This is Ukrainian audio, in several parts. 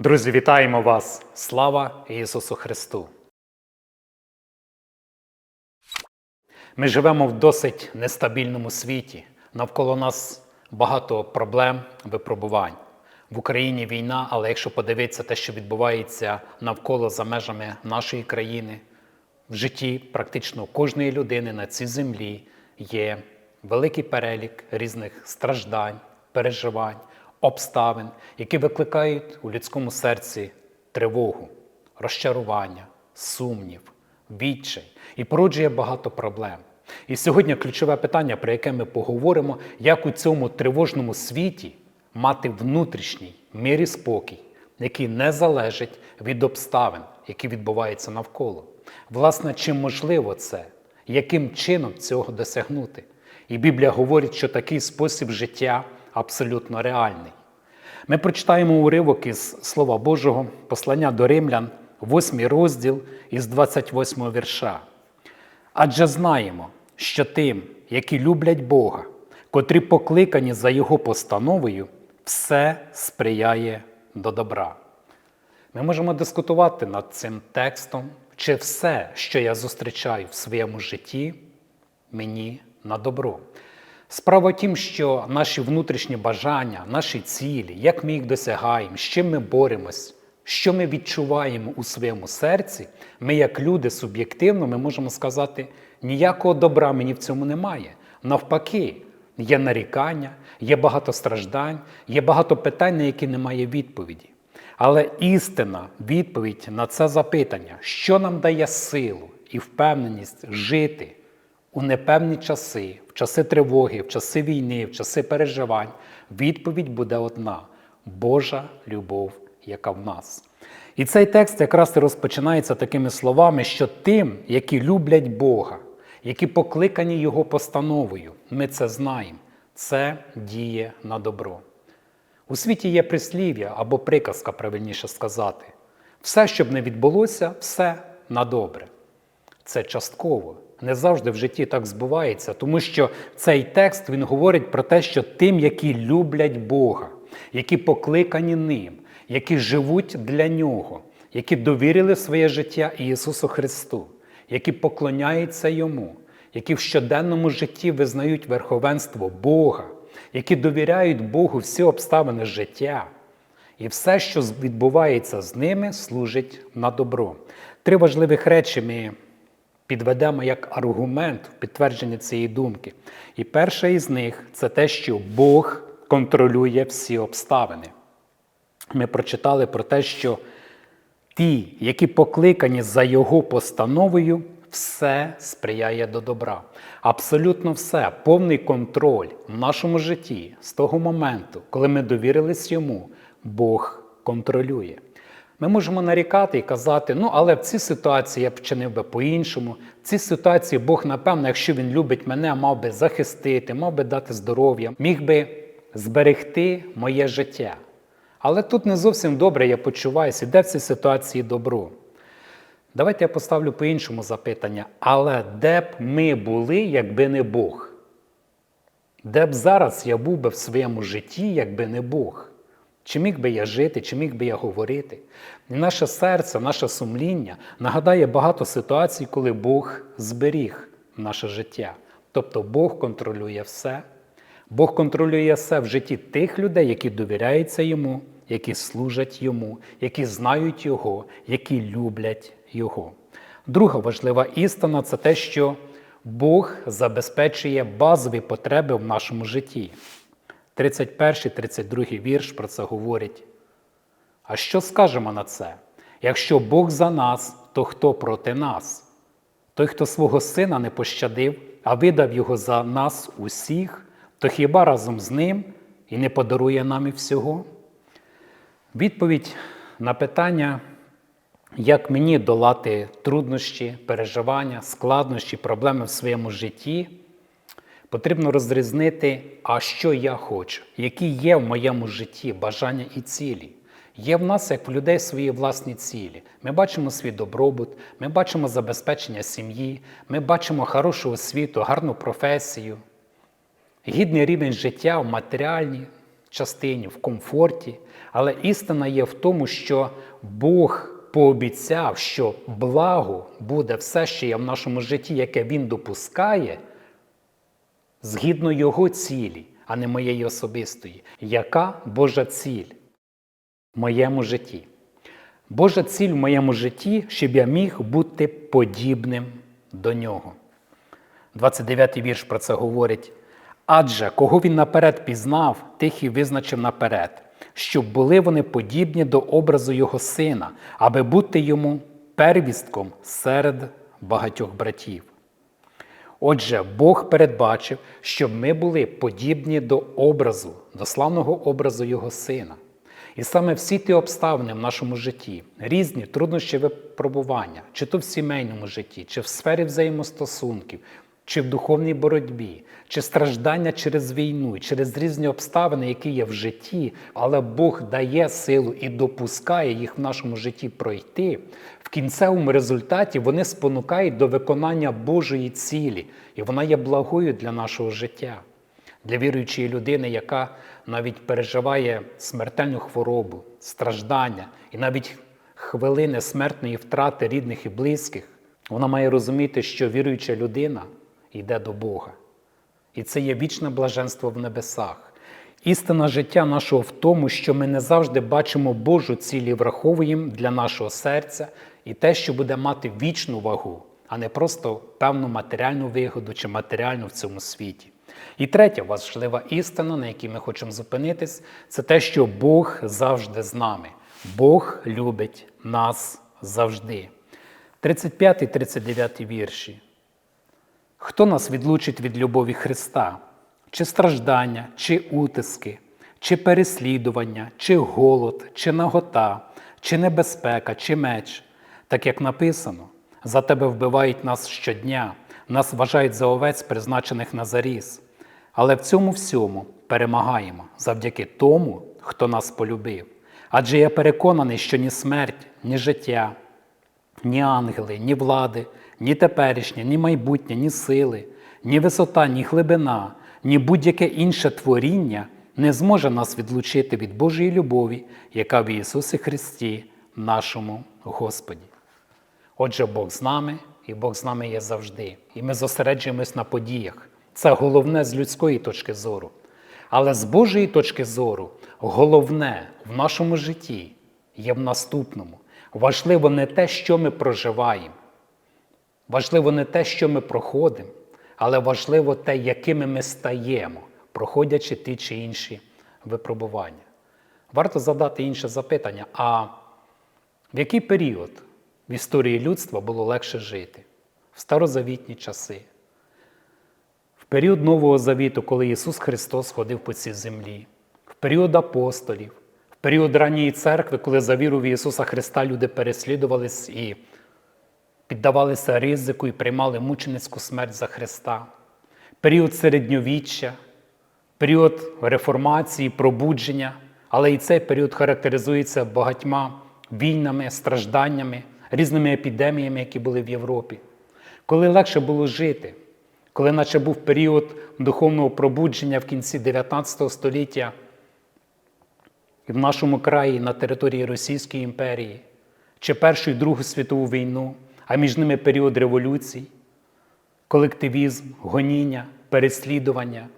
Друзі, вітаємо вас! Слава Ісусу Христу! Ми живемо в досить нестабільному світі. Навколо нас багато проблем, випробувань. В Україні війна, але якщо подивитися те, що відбувається навколо за межами нашої країни, в житті практично кожної людини на цій землі є великий перелік різних страждань, переживань, обставин, які викликають у людському серці тривогу, розчарування, сумнів, відчай і породжує багато проблем. І сьогодні ключове питання, про яке ми поговоримо, як у цьому тривожному світі мати внутрішній мир і спокій, який не залежить від обставин, які відбуваються навколо. Власне, чи можливо це? Яким чином цього досягнути? І Біблія говорить, що такий спосіб життя абсолютно реальний. Ми прочитаємо уривок із Слова Божого, послання до римлян, 8 розділ із 28 вірша. Адже знаємо, що тим, які люблять Бога, котрі покликані за Його постановою, все сприяє до добра. Ми можемо дискутувати над цим текстом, чи все, що я зустрічаю в своєму житті, мені на добро. Справа тім, що наші внутрішні бажання, наші цілі, як ми їх досягаємо, з чим ми боремось, що ми відчуваємо у своєму серці, ми, як люди, суб'єктивно, ми можемо сказати, ніякого добра мені в цьому немає. Навпаки, є нарікання, є багато страждань, є багато питань, на які немає відповіді. Але істина відповідь на це запитання, що нам дає силу і впевненість жити у непевні часи, в часи тривоги, в часи війни, в часи переживань, відповідь буде одна Божа любов, яка в нас. І цей текст якраз і розпочинається такими словами, що тим, які люблять Бога, які покликані Його постановою, ми це знаємо, це діє на добро. У світі є прислів'я або приказка, правильніше сказати. Все, що б не відбулося, все на добре. Це частково. Не завжди в житті так збувається, тому що цей текст він говорить про те, що тим, які люблять Бога, які покликані ним, які живуть для Нього, які довірили своє життя Ісусу Христу, які поклоняються Йому, які в щоденному житті визнають верховенство Бога, які довіряють Богу всі обставини життя. І все, що відбувається з ними, служить на добро. Три важливих речі ми підведемо як аргумент в підтвердження цієї думки. І перша із них це те, що Бог контролює всі обставини. Ми прочитали про те, що ті, які покликані за Його постановою, все сприяє до добра. Абсолютно все, повний контроль в нашому житті з того моменту, коли ми довірились йому, Бог контролює. Ми можемо нарікати і казати, ну але в цій ситуації я б вчинив би по-іншому. В цій ситуації Бог, напевно, якщо він любить мене, мав би захистити, мав би дати здоров'я, міг би зберегти моє життя. Але тут не зовсім добре я почуваюся, де в цій ситуації добро. Давайте я поставлю по-іншому запитання. Але де б ми були, якби не Бог? Де б зараз я був би в своєму житті, якби не Бог? Чи міг би я жити, чи міг би я говорити? Наше серце, наше сумління нагадає багато ситуацій, коли Бог зберіг наше життя. Тобто Бог контролює все. Бог контролює все в житті тих людей, які довіряються йому, які служать йому, які знають Його, які люблять Його. Друга важлива істина це те, що Бог забезпечує базові потреби в нашому житті. 31, 32 вірш про це говорить. А що скажемо на це? Якщо Бог за нас, то хто проти нас? Той, хто свого сина не пощадив, а видав його за нас усіх, то хіба разом з ним і не подарує нам і всього? Відповідь на питання, як мені долати труднощі, переживання, складнощі, проблеми в своєму житті, потрібно розрізнити, а що я хочу, які є в моєму житті бажання і цілі. Є в нас, як в людей, свої власні цілі. Ми бачимо свій добробут, ми бачимо забезпечення сім'ї, ми бачимо хорошу освіту, гарну професію, гідний рівень життя в матеріальній частині, в комфорті. Але істина є в тому, що Бог пообіцяв, що благо буде все, що є в нашому житті, яке Він допускає, згідно Його цілі, а не моєї особистої. Яка Божа ціль в моєму житті? Божа ціль в моєму житті, щоб я міг бути подібним до нього. 29-й вірш про це говорить. Адже кого він наперед пізнав, тих і визначив наперед, щоб були вони подібні до образу його сина, аби бути йому первістком серед багатьох братів. Отже, Бог передбачив, щоб ми були подібні до образу, до славного образу Його Сина. І саме всі ті обставини в нашому житті, різні труднощі випробування, чи то в сімейному житті, чи в сфері взаємостосунків, чи в духовній боротьбі, чи страждання через війну, через різні обставини, які є в житті, але Бог дає силу і допускає їх в нашому житті пройти. В кінцевому результаті вони спонукають до виконання Божої цілі, і вона є благою для нашого життя, для віруючої людини, яка навіть переживає смертельну хворобу, страждання і навіть хвилини смертної втрати рідних і близьких. Вона має розуміти, що віруюча людина йде до Бога. І це є вічне блаженство в небесах. Істина життя нашого в тому, що ми не завжди бачимо Божу ціль і враховуємо для нашого серця і те, що буде мати вічну вагу, а не просто певну матеріальну вигоду чи матеріальну в цьому світі. І третя важлива істина, на якій ми хочемо зупинитись, це те, що Бог завжди з нами. Бог любить нас завжди. 35 39 вірші. Хто нас відлучить від любові Христа? Чи страждання, чи утиски, чи переслідування, чи голод, чи нагота, чи небезпека, чи меч? Так як написано, за тебе вбивають нас щодня, нас вважають за овець, призначених на заріз. Але в цьому всьому перемагаємо завдяки тому, хто нас полюбив. Адже я переконаний, що ні смерть, ні життя, ні ангели, ні влади, ні теперішнє, ні майбутнє, ні сили, ні висота, ні глибина, ні будь-яке інше творіння не зможе нас відлучити від Божої любові, яка в Ісусі Христі, нашому Господі. Отже, Бог з нами, і Бог з нами є завжди. І ми зосереджуємось на подіях. Це головне з людської точки зору. Але з Божої точки зору, головне в нашому житті є в наступному. Важливо не те, що ми проживаємо. Важливо не те, що ми проходимо, але важливо те, якими ми стаємо, проходячи ті чи інші випробування. Варто задати інше запитання: а в який період в історії людства було легше жити? В старозавітні часи, в період Нового Завіту, коли Ісус Христос ходив по цій землі, в період апостолів, в період ранньої церкви, коли за віру в Ісуса Христа люди переслідувались і піддавалися ризику і приймали мученицьку смерть за Христа, період середньовіччя, період реформації, пробудження, але і цей період характеризується багатьма війнами, стражданнями, різними епідеміями, які були в Європі. Коли легше було жити, коли наче був період духовного пробудження в кінці 19 століття і в нашому краї на території Російської імперії, чи Першу і Другу світову війну, а між ними період революцій, колективізм, гоніння, переслідування,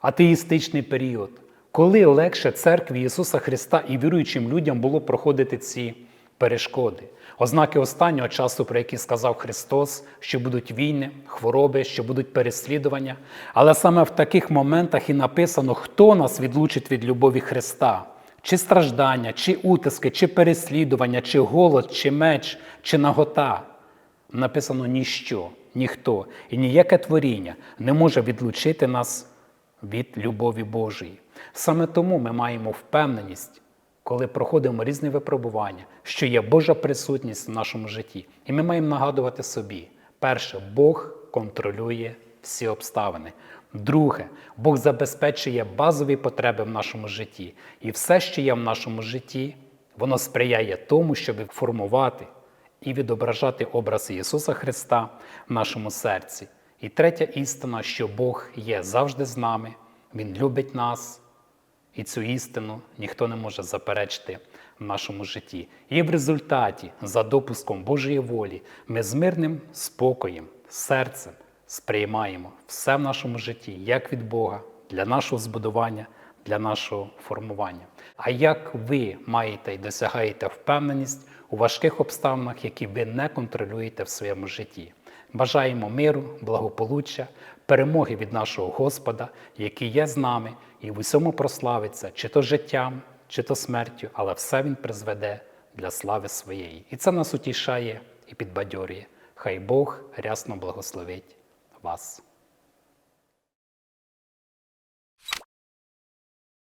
атеїстичний період, коли легше церкві Ісуса Христа і віруючим людям було проходити ці перешкоди, ознаки останнього часу, про які сказав Христос, що будуть війни, хвороби, що будуть переслідування. Але саме в таких моментах і написано, хто нас відлучить від любові Христа. Чи страждання, чи утиски, чи переслідування, чи голод, чи меч, чи нагота. Написано ніщо, ніхто і ніяке творіння не може відлучити нас від любові Божої. Саме тому ми маємо впевненість, коли проходимо різні випробування, що є Божа присутність в нашому житті. І ми маємо нагадувати собі: перше, Бог контролює всі обставини. Друге, Бог забезпечує базові потреби в нашому житті. І все, що є в нашому житті, воно сприяє тому, щоб формувати і відображати образ Ісуса Христа в нашому серці. І третя істина, що Бог є завжди з нами, Він любить нас І цю істину ніхто не може заперечити в нашому житті. І в результаті, за допуском Божої волі, ми з мирним спокоєм, серцем сприймаємо все в нашому житті, як від Бога, для нашого збудування, для нашого формування. А як ви маєте і досягаєте впевненість у важких обставинах, які ви не контролюєте в своєму житті? Бажаємо миру, благополуччя, перемоги від нашого Господа, який є з нами і в усьому прославиться, чи то життям, чи то смертю, але все Він призведе для слави своєї. І це нас утішає і підбадьорює. Хай Бог рясно благословить вас.